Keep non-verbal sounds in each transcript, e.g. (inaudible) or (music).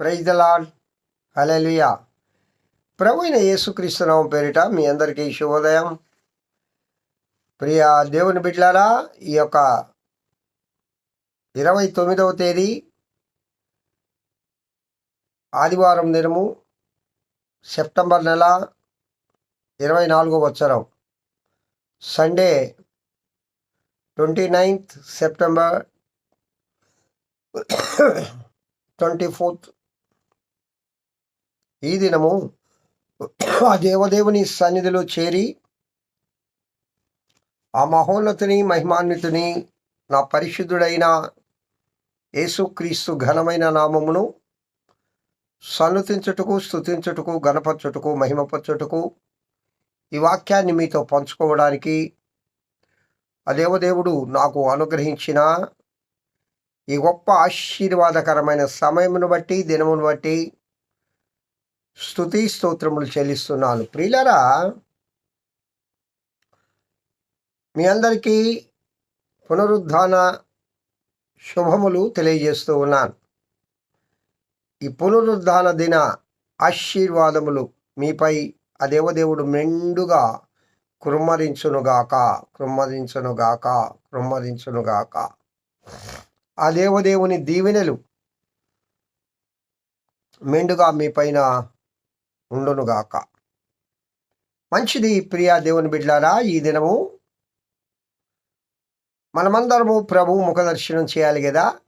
Praise the lord hallelujah ప్రభు అయిన యేసుక్రీస్తునామం పేరిట మీ అందరికీ శుభోదయం. ప్రియ దేవుని బిడ్లారా ఈ యొక్క ఇరవై తొమ్మిదవ తేదీ ఆదివారం దినము సెప్టెంబర్ నెల ఇరవై నాలుగో వచ్చరం. Sunday twenty ninth September twenty fourth ఈ దినము ఆ దేవదేవుని సన్నిధిలో చేరి ఆ మహోన్నతుని మహిమాన్వితుని నా పరిశుద్ధుడైన యేసుక్రీస్తు ఘనమైన నామమును సన్నుతించుటకు స్తుతించుటకు గణపరచుటకు మహిమపరచుటకు ఈ వాక్యాన్ని మీతో పంచుకోవడానికి ఆ దేవదేవుడు నాకు అనుగ్రహించిన ఈ గొప్ప ఆశీర్వాదకరమైన సమయమును బట్టి దినమును బట్టి స్థుతి స్తోత్రములు చెల్లిస్తున్నాను. ప్రియులరా మీ అందరికీ పునరుద్ధాన శుభములు తెలియజేస్తూ ఉన్నాను. ఈ పునరుద్ధాన దిన ఆశీర్వాదములు మీపై ఆ దేవదేవుడు మెండుగా కృమ్మరించునుగాక కృమ్మరించునుగాక కృమ్మరించునుగాక. ఆ దేవదేవుని దీవెనలు మెండుగా మీ పైన ఉండునుగాక. మంచిది ప్రియా దేవుని బిడ్లారా ఈ దినము మనమందరము ప్రభు ముఖదర్శనం చేయాలి కదా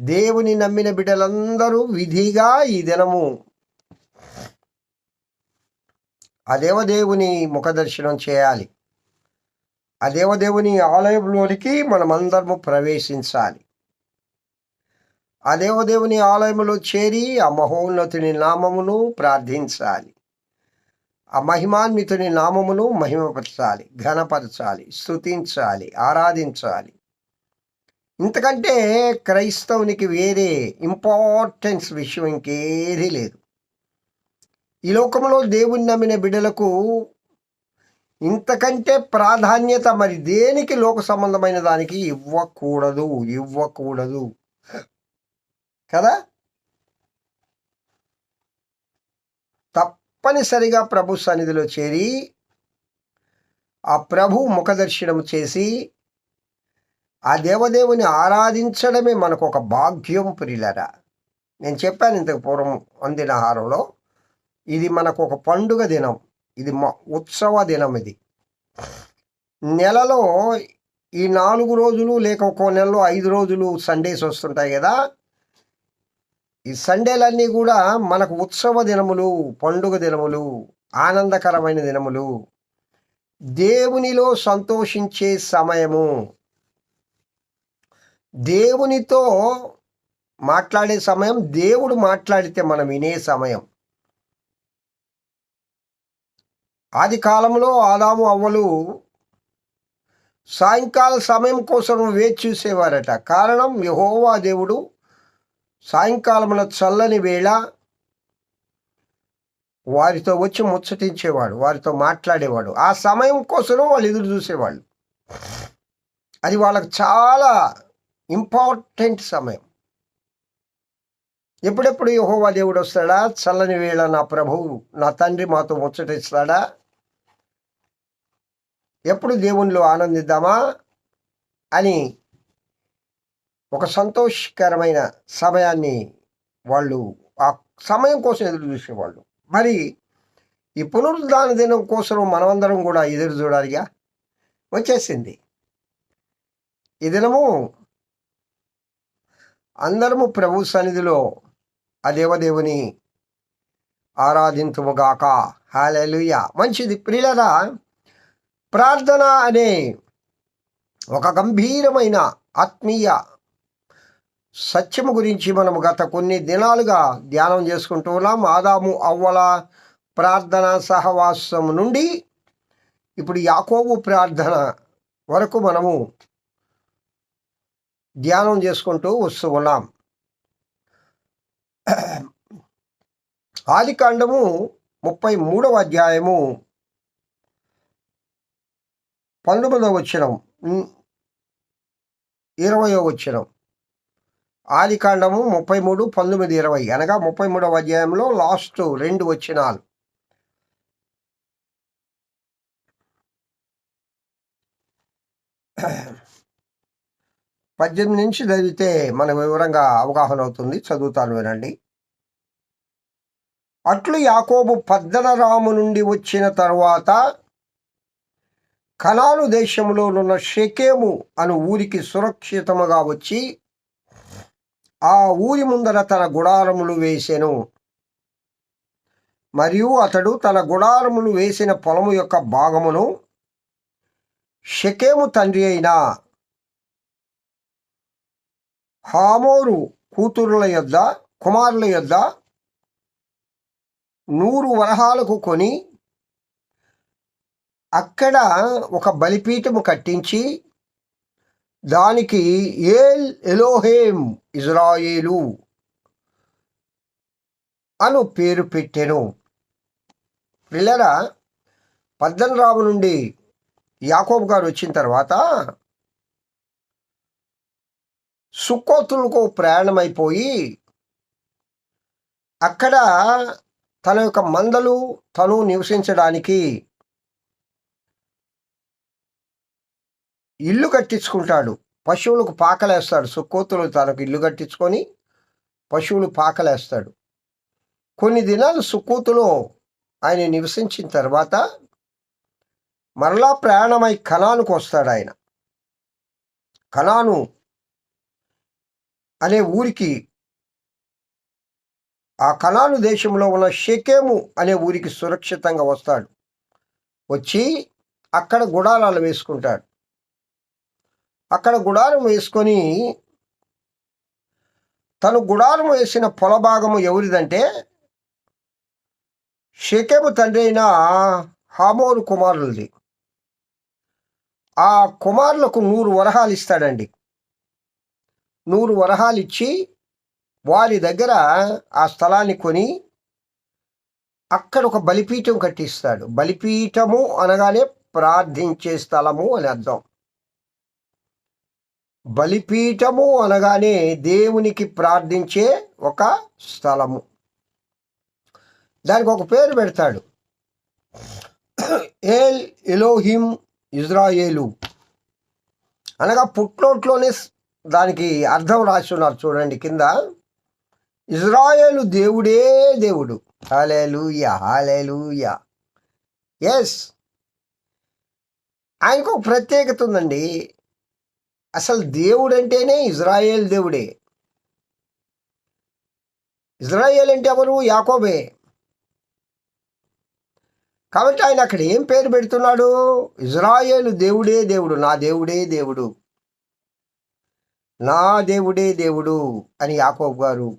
దేవుని నమ్మిన బిడ్డలందరూ విధిగా ఈ దినము ఆ దేవదేవుని ముఖదర్శనం చేయాలి. ఆ దేవదేవుని ఆలయంలోనికి మనమందరము ప్రవేశించాలి. ఆ దేవదేవుని ఆలయంలో చేరి ఆ మహోన్నతుని నామమును ప్రార్థించాలి. ఆ మహిమాన్వితుని నామమును మహిమపరచాలి ఘనపరచాలి స్తుతించాలి ఆరాధించాలి. ఇంతకంటే క్రైస్తవునికి వేరే ఇంపార్టెన్స్ విషయం ఇంకేదీ లేదు. ఈ లోకంలో దేవుని నమ్మిన బిడ్డలకు ఇంతకంటే ప్రాధాన్యత మరి దేనికి లోక సంబంధమైన దానికి ఇవ్వకూడదు ఇవ్వకూడదు. కదా? తప్పనిసరిగా ప్రభు సన్నిధిలో చేరి ఆ ప్రభు ముఖదర్శనం చేసి ఆ దేవదేవుని ఆరాధించడమే మనకు ఒక భాగ్యం ప్రియులరా. నేను చెప్పాను ఇంతకు పూర్వం అందిన ఆహారంలో ఇది మనకు ఒక పండుగ దినం ఇది మా ఉత్సవ దినం ఇది. నెలలో ఈ నాలుగు రోజులు లేక ఒక్కో నెలలో ఐదు రోజులు సండేస్ వస్తుంటాయి కదా ఈ సండేలన్నీ కూడా మనకు ఉత్సవ దినములు పండుగ దినములు ఆనందకరమైన దినములు. దేవునిలో సంతోషించే సమయము. దేవునితో మాట్లాడే సమయం దేవుడు మాట్లాడితే మనం వినే సమయం. ఆది కాలంలో ఆదాము అవ్వలు సాయంకాల సమయం కోసం వేచి చూసేవారట. కారణం యహోవా దేవుడు సాయంకాలంలో చల్లని వేళ వారితో వచ్చి ముచ్చటించేవాడు వారితో మాట్లాడేవాడు. ఆ సమయం కోసం వాళ్ళు ఎదురు చూసేవాళ్ళు. అది వాళ్ళకు చాలా ఇంపార్టెంట్ సమయం. ఎప్పుడెప్పుడు యహోవా దేవుడు వస్తాడా? చల్లని వేళ నా ప్రభువు నా తండ్రి మాతో ముచ్చటిస్తాడా? ఎప్పుడు దేవునిలో ఆనందిద్దామా? అని ఒక సంతోషకరమైన సమయాన్ని వాళ్ళు ఆ సమయం కోసం ఎదురు చూసేవాళ్ళు. మరి ఈ పునరుద్ధాన దినం కోసం మనమందరం కూడా ఎదురు చూడాలిగా? వచ్చేసింది. ఈ దినము అందరము ప్రభు సన్నిధిలో ఆ దేవదేవుని ఆరాధింతుముగాక. హాలూయ మంచిది. ప్రియులరా ప్రార్థన అనే ఒక గంభీరమైన ఆత్మీయ సత్యము గురించి మనము గత కొన్ని దినాలుగా ధ్యానం చేసుకుంటూ ఉన్నాం. ఆదాము అవ్వల ప్రార్థన సహవాసం నుండి ఇప్పుడు యాకోబు ప్రార్థన వరకు మనము ధ్యానం చేసుకుంటూ వస్తూ ఉన్నాం. ఆది కాండము ముప్పై మూడవ అధ్యాయము పంతొమ్మిదవ వచ్చినం ఇరవయో వచ్చినం ఆదికాండము ముప్పై మూడు పంతొమ్మిది ఇరవై. అనగా ముప్పై మూడవ అధ్యాయంలో లాస్ట్ రెండు వచ్చినాలు పద్దెనిమిది నుంచి చదివితే మన వివరంగా అవగాహన అవుతుంది. చదువుతాను వినండి. అట్లు యాకోబు పద్దనరాము నుండి వచ్చిన తర్వాత కనాను దేశంలోనున్న షెకేము అను ఊరికి సురక్షితముగా వచ్చి ఆ ఊరి ముందర తన గుడారములు వేసెను. మరియు అతడు తన గుడారములు వేసిన పొలము యొక్క భాగమును షకేము తండ్రి అయిన హామోరు కూతురుల యొద్ద కుమారుల యొద్ద నూరు వరహాలకు కొని అక్కడ ఒక బలిపీఠము కట్టించి దానికి ఏల్ ఎలోహేమ్ ఇజ్రాయేలు అను పేరు పెట్టెను. పిల్లరా పద్దనరాము నుండి యాకోబు గారు వచ్చిన తర్వాత సుక్కోతులకు ప్రయాణమైపోయి అక్కడ తన యొక్క మందలు తను నివసించడానికి ఇల్లు కట్టించుకుంటాడు. పశువులకు పాకలేస్తాడు. సుక్కోతులు తనకు ఇల్లు కట్టించుకొని పశువులు పాకలేస్తాడు. కొన్ని దినాలు సుక్కోతులో ఆయన నివసించిన తర్వాత మరలా ప్రయాణమై కణానుకు వస్తాడు ఆయన. కణాను అనే ఊరికి ఆ కణాను దేశంలో ఉన్న షెకేము అనే ఊరికి సురక్షితంగా వస్తాడు. వచ్చి అక్కడ గుడారాలు వేసుకుంటాడు. అక్కడ గుడారం వేసుకొని తను గుడారం వేసిన పొలభాగము ఎవరిదంటే షెకెము తండ్రి అయిన హామోరు కుమారులది. ఆ కుమారులకు నూరు వరహాలు ఇస్తాడండి. నూరు వరహాలు ఇచ్చి వారి దగ్గర ఆ స్థలాన్ని కొని అక్కడ ఒక బలిపీఠం కట్టిస్తాడు. బలిపీఠము అనగానే ప్రార్థించే స్థలము అని అర్థం. బలిపీఠము అనగానే దేవునికి ప్రార్థించే ఒక స్థలము. దానికి ఒక పేరు పెడతాడు. ఏల్ ఎలోహిం ఇజ్రాయేలు. అనగా పుట్లోట్లోనే దానికి అర్థం రాసి ఉన్నారు చూడండి కింద. ఇజ్రాయేలు దేవుడే దేవుడు. హాలేలుయా హాలేలుయా ఎస్ ఆయనకు ఒక ప్రత్యేకత ఉందండి. అసలు దేవుడు అంటేనే ఇజ్రాయేల్ దేవుడే. ఇజ్రాయేల్ అంటే ఎవరు? యాకోబే. కాబట్టి ఆయన అక్కడ ఏం పేరు పెడుతున్నాడు? ఇజ్రాయేలు దేవుడే దేవుడు నా దేవుడే దేవుడు. నా దేవుడే దేవుడు అని యాకోబు గారు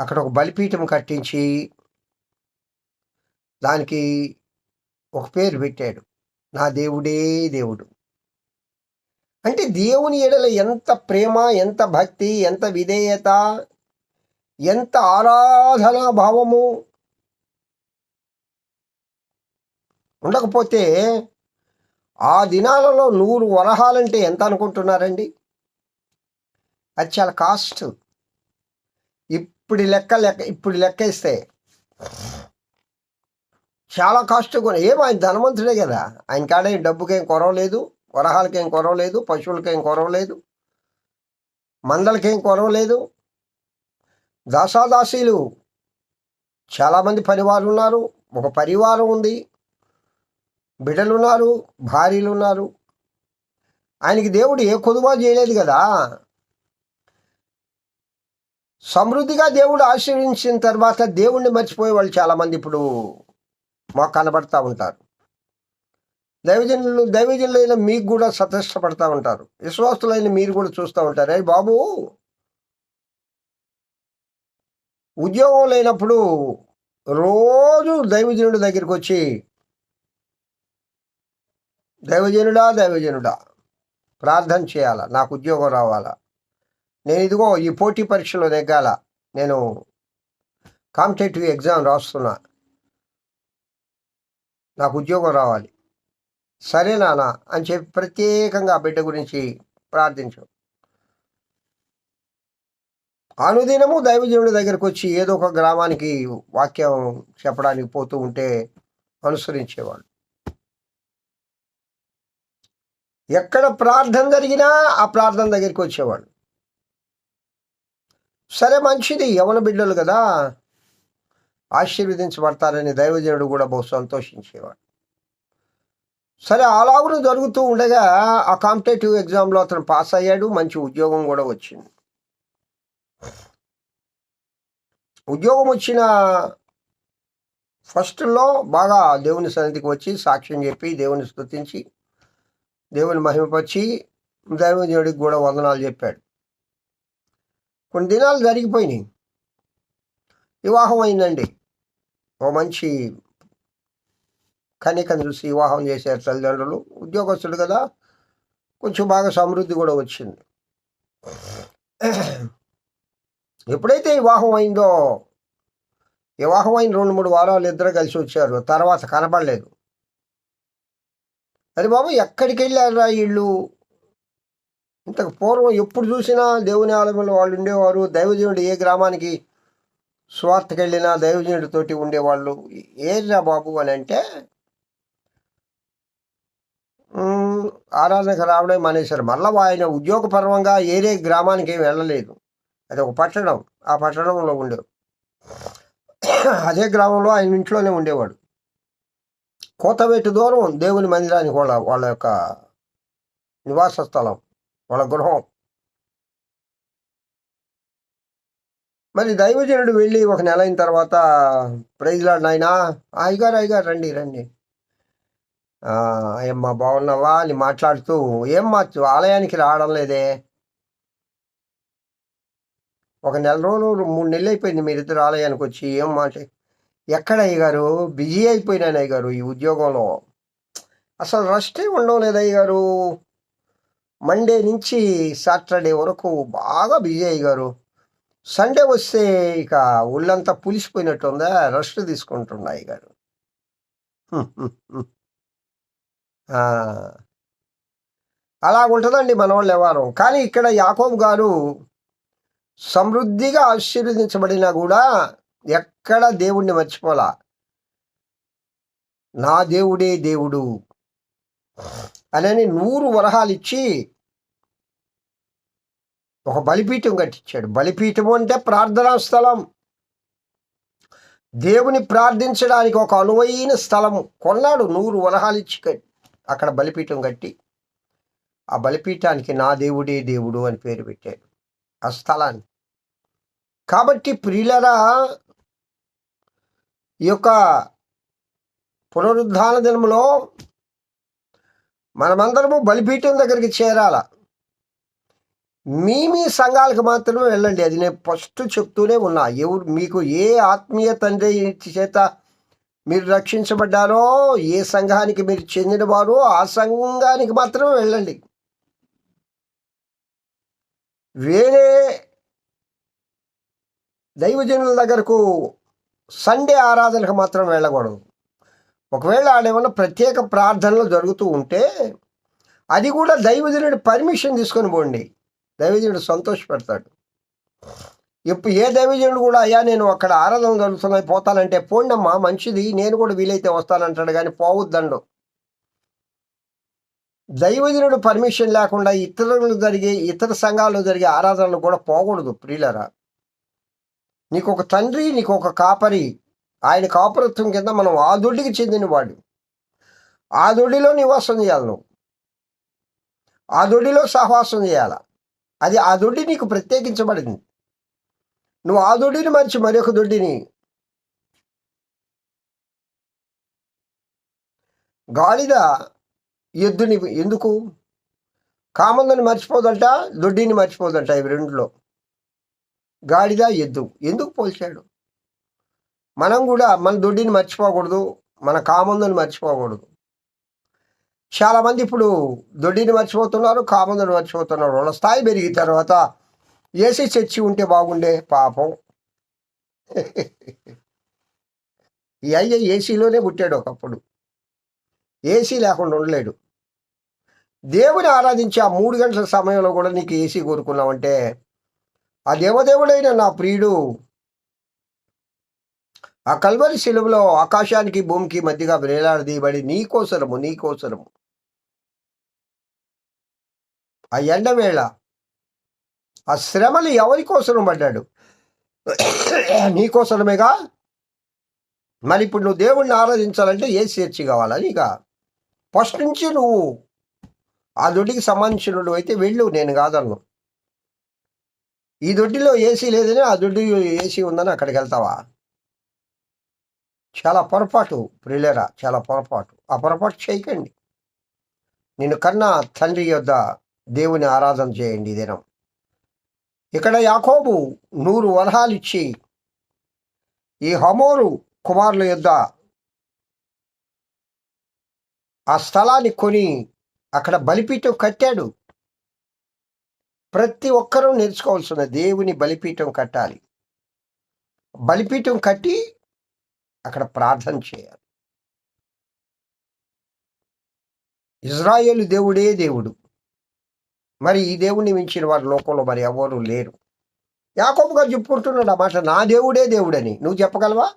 అక్కడ ఒక బలిపీఠం కట్టించి దానికి ఒక పేరు పెట్టాడు. నా దేవుడే దేవుడు. అంటే దేవుని ఎడల ఎంత ప్రేమ ఎంత భక్తి ఎంత విధేయత ఎంత ఆరాధనా భావము ఉండకపోతే ఆ దినాలలో నూరు వరహాలంటే ఎంత అనుకుంటున్నారండి? అది చాలా కాస్ట్. ఇప్పుడు లెక్క లెక్క ఇప్పుడు లెక్క ఇస్తే చాలా కాస్ట్ కూడా ఏం ఆయన ధనవంతుడే కదా. ఆయన కాడే డబ్బుకేం కొరవలేదు. వరహాలకేం కొరవ లేదు పశువులకేం కొరవ లేదు మందలకేం కొరవ లేదు. దాసాదాసీలు చాలామంది పరివారం ఉన్నారు ఒక పరివారం ఉంది బిడ్డలు ఉన్నారు భార్యలు ఉన్నారు ఆయనకి దేవుడు ఏ కొదువా చేయలేదు కదా. సమృద్ధిగా దేవుడు ఆశీర్వించిన తర్వాత దేవుణ్ణి మర్చిపోయే వాళ్ళు చాలామంది ఇప్పుడు మాకు కనబడతా ఉంటారు. దైవజనులు దైవజనులైన మీకు కూడా సతష్టపడతా ఉంటారు. విశ్వాసులైన మీరు కూడా చూస్తూ ఉంటారు. అయ్యి బాబు! ఉద్యోగం లేనప్పుడు రోజు దైవజనుడి దగ్గరికి వచ్చి దైవజనుడా దైవజనుడా ప్రార్థన చేయాలా? నాకు ఉద్యోగం రావాలా? నేను ఇదిగో ఈ పోటీ పరీక్షలో నెగ్గాల. నేను కాంపిటేటివ్ ఎగ్జామ్ రాస్తున్నా. నాకు ఉద్యోగం రావాలి. సరే నాన్న అని చెప్పి ప్రత్యేకంగా ఆ బిడ్డ గురించి ప్రార్థించు. అనుదినము దైవజనుడి దగ్గరకు వచ్చి ఏదో ఒక గ్రామానికి వాక్యం చెప్పడానికి పోతూ ఉంటే అనుసరించేవాడు. ఎక్కడ ప్రార్థన జరిగినా ఆ ప్రార్థన దగ్గరికి వచ్చేవాడు. సరే మంచిది యవన బిడ్డలు కదా ఆశీర్వదించబడతారని దైవజనుడు కూడా బహు సంతోషించేవాడు. సరే అలాగును జరుగుతూ ఉండగా ఆ కాంపిటేటివ్ ఎగ్జామ్లో అతను పాస్ అయ్యాడు మంచి ఉద్యోగం కూడా వచ్చింది. ఉద్యోగం వచ్చిన ఫస్ట్లో బాగా దేవుని సన్నిధికి వచ్చి సాక్ష్యం చెప్పి దేవుని స్థుతించి దేవుని మహిమపరిచి దైవజనుడికి కూడా వందనాలు చెప్పాడు. కొన్ని దినాలు జరిగిపోయినాయి. వివాహం అయిందండి. ఓ మంచి కనికను చూసి వివాహం చేశారు తల్లిదండ్రులు ఉద్యోగస్తుడు కదా కొంచెం బాగా సమృద్ధి కూడా వచ్చింది. ఎప్పుడైతే వివాహం అయిందో వివాహం అయిన రెండు మూడు వారాలు ఇద్దరు కలిసి వచ్చారు తర్వాత కనపడలేదు. అరే బాబు ఎక్కడికి వెళ్ళారా వీళ్ళు? ఇంతకు పూర్వం ఎప్పుడు చూసినా దేవుని ఆలయంలో వాళ్ళు ఉండేవారు దైవజనుడు ఏ గ్రామానికి స్వార్థకి వెళ్ళినా దైవజనుడితోటి ఉండేవాళ్ళు. ఏరా బాబు అని అంటే ఆరాధనకు రావడం మానేశారు. మళ్ళీ ఆయన ఉద్యోగపరంగా ఏరే గ్రామానికి ఏమి వెళ్ళలేదు. అది ఒక పట్టణం. ఆ పట్టణంలో ఉండేవాడు. అదే గ్రామంలో ఆయన ఇంట్లోనే ఉండేవాడు. కోతవేటు దూరం దేవుని మందిరానికి వాళ్ళ వాళ్ళ యొక్క నివాస స్థలం వాళ్ళ గృహం. మరి దైవజనుడు వెళ్ళి ఒక నెల అయిన తర్వాత ప్రైజ్లాడినాయన అయ్యగారు అయ్యగారు రండి రండి. ఏమ్మా బాగున్నావా అని మాట్లాడుతూ ఏమ్మా ఆలయానికి రావడం లేదే? ఒక నెల రోజులు మూడు నెలలు అయిపోయింది మీరిద్దరు ఆలయానికి వచ్చి ఏం మాట ఎక్కడ అయ్యగారు? బిజీ అయిపోయినాను అయ్యగారు ఈ ఉద్యోగంలో. అసలు రెస్టే ఉండడం లేదు అయ్యగారు. మండే నుంచి సాటర్డే వరకు బాగా బిజీ అయ్యారు సండే వస్తే ఇక ఒళ్ళంతా పులిసిపోయినట్టుందా? రెస్ట్ తీసుకుంటున్నాయి అయ్యగారు. అలా ఉంటుందండి మన వాళ్ళు వ్యవహారం కానీ ఇక్కడ యాకోబు గారు సమృద్ధిగా ఆశీర్వదించబడినా కూడా ఎక్కడ దేవుణ్ణి మర్చిపోలా. నా దేవుడే దేవుడు అని నూరు వరహాలు ఇచ్చి ఒక బలిపీఠం కట్టించాడు. బలిపీఠం అంటే ప్రార్థనా స్థలం. దేవుని ప్రార్థించడానికి ఒక అనువైన స్థలం కొన్నాడు నూరు వరహాలు ఇచ్చి కట్టి. అక్కడ బలిపీఠం కట్టి ఆ బలిపీఠానికి నా దేవుడే దేవుడు అని పేరు పెట్టాడు. ఆ స్థలాన్ని. కాబట్టి ప్రియులరా ఈ యొక్క పునరుద్ధాన దినములో మనమందరము బలిపీఠం దగ్గరికి చేరాల. మీ మీ సంఘాలకు మాత్రమే వెళ్ళండి. అది నేను ఫస్ట్ చెప్తూనే ఉన్నా. ఎవరు మీకు ఏ ఆత్మీయ తండ్రి చేత మీరు రక్షించబడ్డారో ఏ సంఘానికి మీరు చెందినవారో ఆ సంఘానికి మాత్రమే వెళ్ళండి. వేరే దైవజనుల దగ్గరకు సండే ఆరాధనకు మాత్రం వెళ్ళకూడదు. ఒకవేళ ఆడేమన్నా ప్రత్యేక ప్రార్థనలు జరుగుతూ ఉంటే అది కూడా దైవజనుడి పర్మిషన్ తీసుకొని పోండి. దైవజనుడు సంతోషపెడతాడు. ఇప్పుడు ఏ దైవజనుడు కూడా అయ్యా నేను అక్కడ ఆరాధన జరుగుతున్నాయి పోతానంటే పోండమ్మా మంచిది నేను కూడా వీలైతే వస్తానంటాడు కానీ పోవద్దండు. దైవజనుడు పర్మిషన్ లేకుండా ఇతరులు జరిగే ఇతర సంఘాల్లో జరిగే ఆరాధనలు కూడా పోకూడదు ప్రియులరా. నీకు ఒక తండ్రి నీకు ఒక కాపరి ఆయన కాపరత్వం కింద మనం ఆ దొడ్డికి చెందినవాడు ఆ దొడ్డిలో నివాసం చేయాలి నువ్వు. ఆ దొడ్డిలో సహవాసం చేయాలా. అది ఆ దొడ్డి నీకు ప్రత్యేకించబడింది. నువ్వు ఆ దొడ్డిని మర్చి మరొక దొడ్డిని. గాడిద ఎద్దుని ఎందుకు? కామందని మర్చిపోదంట దొడ్డిని మర్చిపోదంట ఇవి రెండులో. గాడిద ఎద్దు ఎందుకు పోల్చాడు? మనం కూడా మన దొడ్డిని మర్చిపోకూడదు మన కామందుని మర్చిపోకూడదు. చాలామంది ఇప్పుడు దొడ్డిని మర్చిపోతున్నారు కామందని మర్చిపోతున్నారు. వాళ్ళ స్థాయి పెరిగిన తర్వాత ఏసీ చర్చి ఉంటే బాగుండే పాపం. ఈ అయ్య ఏసీలోనే పుట్టాడు ఒకప్పుడు. ఏసీ లేకుండా ఉండలేడు. దేవుని ఆరాధించి ఆ మూడు గంటల సమయంలో కూడా నీకు ఏసీ కోరుకున్నావంటే ఆ దేవదేవుడైన నా ప్రియుడు ఆ కల్వరి శిలువలో ఆకాశానికి భూమికి మధ్యగా వేలాడదీయబడి నీ కోసరము నీ కోసరము. ఆ ఎండవేళ ఆ శ్రమలు ఎవరి కోసరం పడ్డాడు? (coughs) నీ కోసరమేగా? మరి ఇప్పుడు నువ్వు దేవుణ్ణి ఆరాధించాలంటే ఏ చేర్చి కావాలా నీక? ఫస్ట్ నుంచి నువ్వు ఆ దొడ్డికి సంబంధించినడు అయితే వెళ్ళు నేను కాదన్ను. ఈ దొడ్డిలో ఏసీ లేదని ఆ దొడ్డి ఏసీ ఉందని అక్కడికి వెళ్తావా? చాలా పొరపాటు ప్రిలేరా చాలా పొరపాటు. ఆ పొరపాటు చేయకండి. నిన్ను కన్నా తండ్రి యొద్ద దేవుని ఆరాధన చేయండి ఈ దినం. ఇక్కడ యాకోబు నూరు వరహాలిచ్చి ఈ హమోరు కుమారుల యొద్ద ఆ స్థలాన్ని కొని అక్కడ బలిపీఠం కట్టాడు. ప్రతి ఒక్కరూ నేర్చుకోవాల్సిన దేవుని బలిపీఠం కట్టాలి. బలిపీఠం కట్టి అక్కడ ప్రార్థన చేయాలి. ఇజ్రాయేలు దేవుడే దేవుడు. మరి ఈ దేవుణ్ణి మించిన వారి లోకంలో మరి ఎవరు లేరు. యాకోబు గారు చెప్పుకుంటున్నాడు అన్నమాట నా దేవుడే దేవుడని. నువ్వు చెప్పగలవా?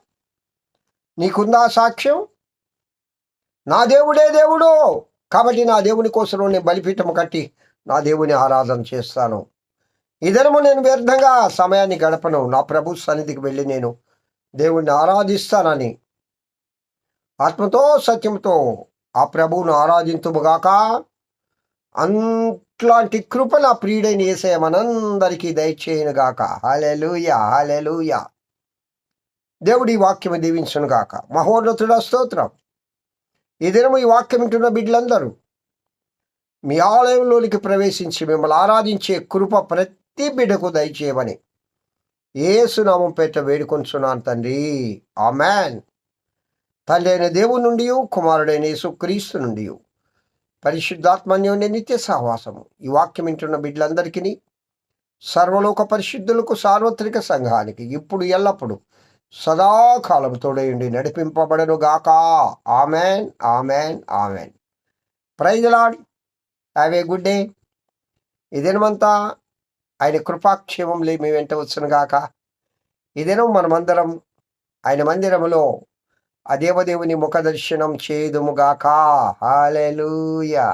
నీకుందా సాక్ష్యం? నా దేవుడే దేవుడు కాబట్టి నా దేవుని కోసం నేను బలిపీఠం కట్టి నా దేవుని ఆరాధన చేస్తాను. ఇదనము నేను వ్యర్థంగా సమయాన్ని గడపను. నా ప్రభు సన్నిధికి వెళ్ళి నేను దేవుణ్ణి ఆరాధిస్తానని. ఆత్మతో సత్యంతో ఆ ప్రభువును ఆరాధింతుముగాక అట్లాంటి కృప నా ప్రియుడైన ఏసయ మనందరికీ దయచేయనుగాక. హాలెలుయ హాలెలూయ దేవుడి వాక్యము దీవించును గాక మహోన్నతుడ స్తోత్రం. ఈ దినము ఈ వాక్యం వింటున్న బిడ్డలందరూ మీ ఆలయంలోనికి ప్రవేశించి మిమ్మల్ని ఆరాధించే కృప ప్రతి బిడ్డకు దయచేయమని ఏసునామం పేట వేడుకొంచున్నాను తండ్రి. ఆమెన్. తండ్రి అయిన దేవుని నుండి కుమారుడైన యేసు క్రీస్తు నుండి పరిశుద్ధాత్మన్యోని నిత్య సహవాసము. ఈ వాక్యం వింటున్న బిడ్డలందరికీ సర్వలోక పరిశుద్ధులకు సార్వత్రిక సంఘానికి ఇప్పుడు ఎల్లప్పుడు సదాకాలం తోడేయండి నడిపింపబడను గాక amen amen amen. Praise lord have a good day. ఈ దినమంతా ఆయన కృపాక్షేమంలో మీ వెంట వచ్చును గాక ఈ దినం మనమందరం ఆయన మందిరములో ఆ దేవదేవుని ముఖ దర్శనం చేదుముగాక హాలెలూయా